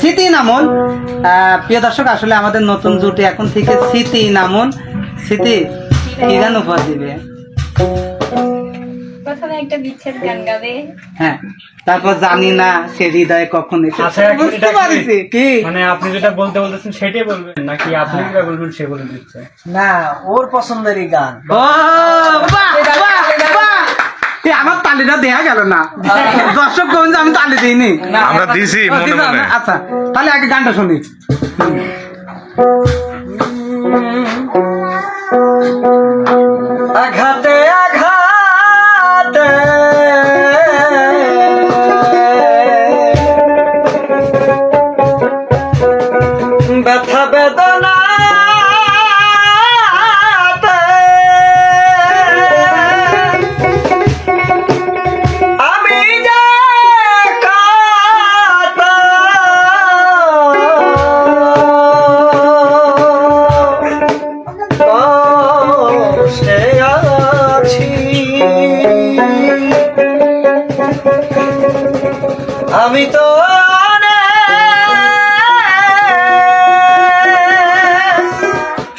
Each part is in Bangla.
স্মৃতি নামন প্রিয় দর্শক আসলে আমাদের নতুন জুটি এখন থেকে স্মৃতি নামন স্মৃতি কি গান উপহার দিবে? প্রথমে একটা বিচ্ছেদ গান গাবে। হ্যাঁ তারপর জানি না সে হৃদয়ে কখন এসে আচ্ছা এখন বুঝতে এটা পারছি কি? মানে আপনি যেটা বলতে বলতেছেন সেটাই বলবেন নাকি আপনি যেটা বলবেন সে বলে দিচ্ছে? না ওর পছন্দেরই গান। ও বাহ বাহ বাহ। এ, আমার তালিটা দেয়া গেল না। দর্শক কোন আমি তালি দিইনি। আমরা দিছি মনে মনে? আচ্ছা তাহলে আগে গানটা শুনি। আঘাতে আঘাতে। ব্যথা বেদনা আমি তো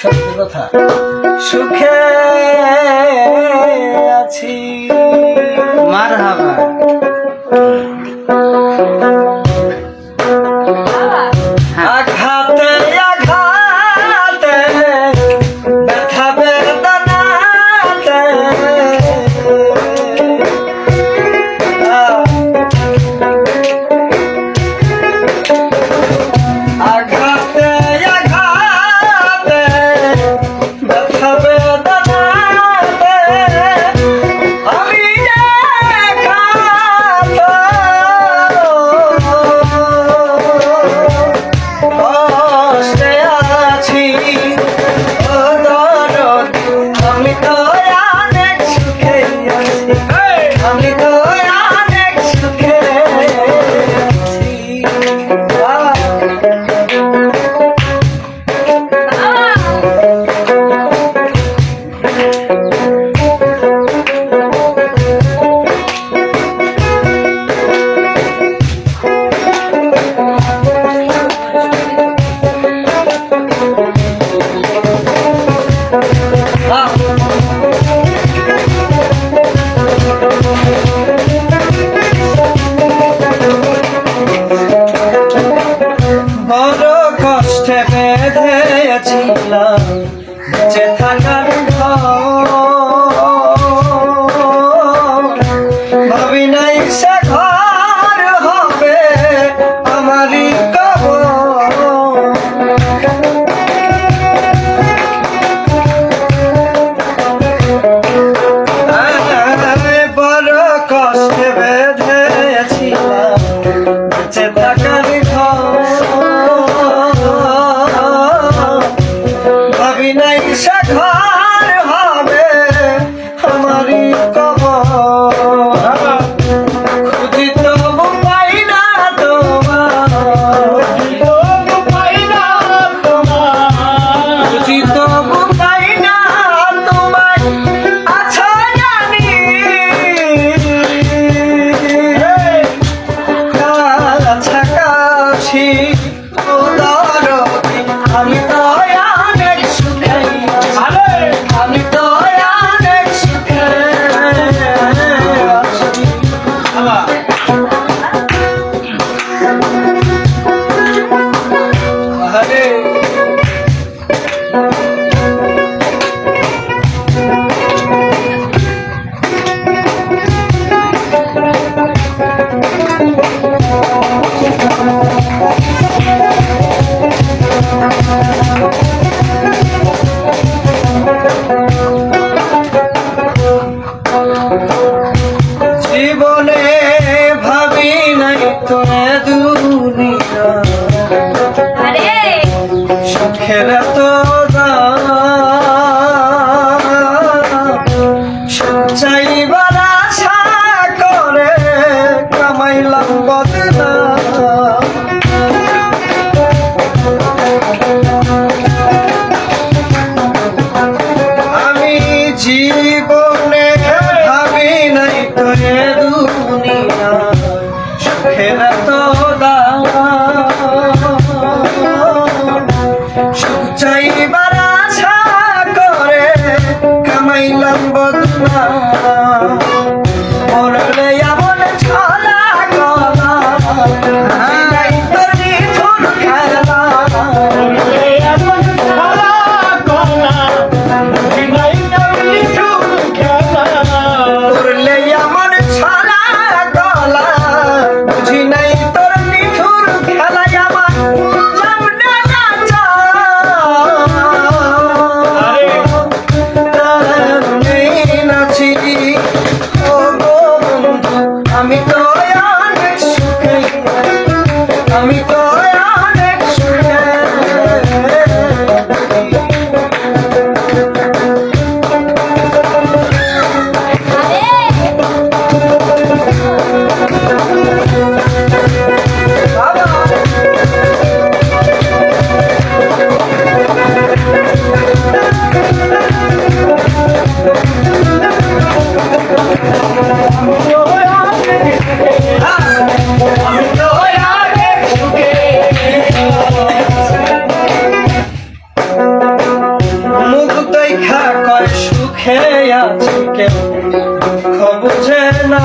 সত্যি কথা। সুখে আছি। মার হাবা love. দেখা কয় সুখে আছে কেউ দুঃখ বুঝে না।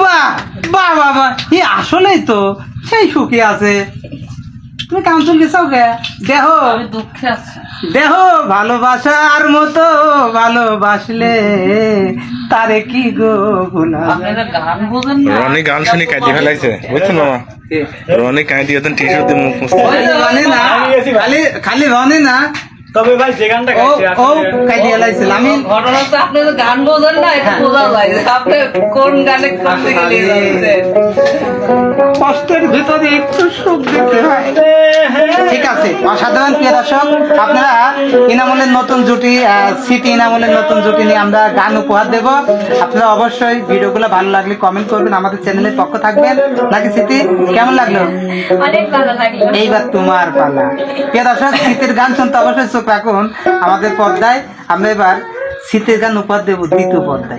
বাহ বাহ বাহ বাহ। এ আসলেই তো সেই সুখী আছে। তুমি কাউন্সিল গেছাও কে? দেহ। দুঃখে আছি। দেহ ভালোবাসার মতো ভালোবাসলে তারে কি গো গুনা আপনারা গান বোঝেন না। রনি গান শুনে কাঁদি ফেলাইছে। বুঝছেন মামা? রনি কাঁদি হতেন টি শার্ট দিয়ে মুখ মুছতে। খালি খালি রনে না তবে ভাই যে গানটা গাইছে ও আমি ঘটনা তো আপনি তো গান বোঝেন না এটা বোঝা যায় আপনি কোন গানে করতে গেলে যাচ্ছেন। কষ্টের ভিতরে একটু সুখ দিতে হয়। ঠিক আছে অসাধারণ প্রিয় দর্শক আপনারা ইনামুলের নতুন জুটি সিটি ইনামুলের নতুন জুটি নিয়ে আমরা গান উপহার দেব। আপনারা অবশ্যই ভিডিওগুলো ভালো লাগলে কমেন্ট করবেন আমাদের চ্যানেলের পক্ষ থাকবেন। নাকি সিটি কেমন লাগল? অনেক ভালো লাগল। এইবার তোমার পালা। প্রিয় দর্শক শীতের গান শুনতে অবশ্যই রাখুন আমাদের পর্দায় আমরা এবার শীতে যান উপহার দেবো দ্বিতীয় পর্দায়।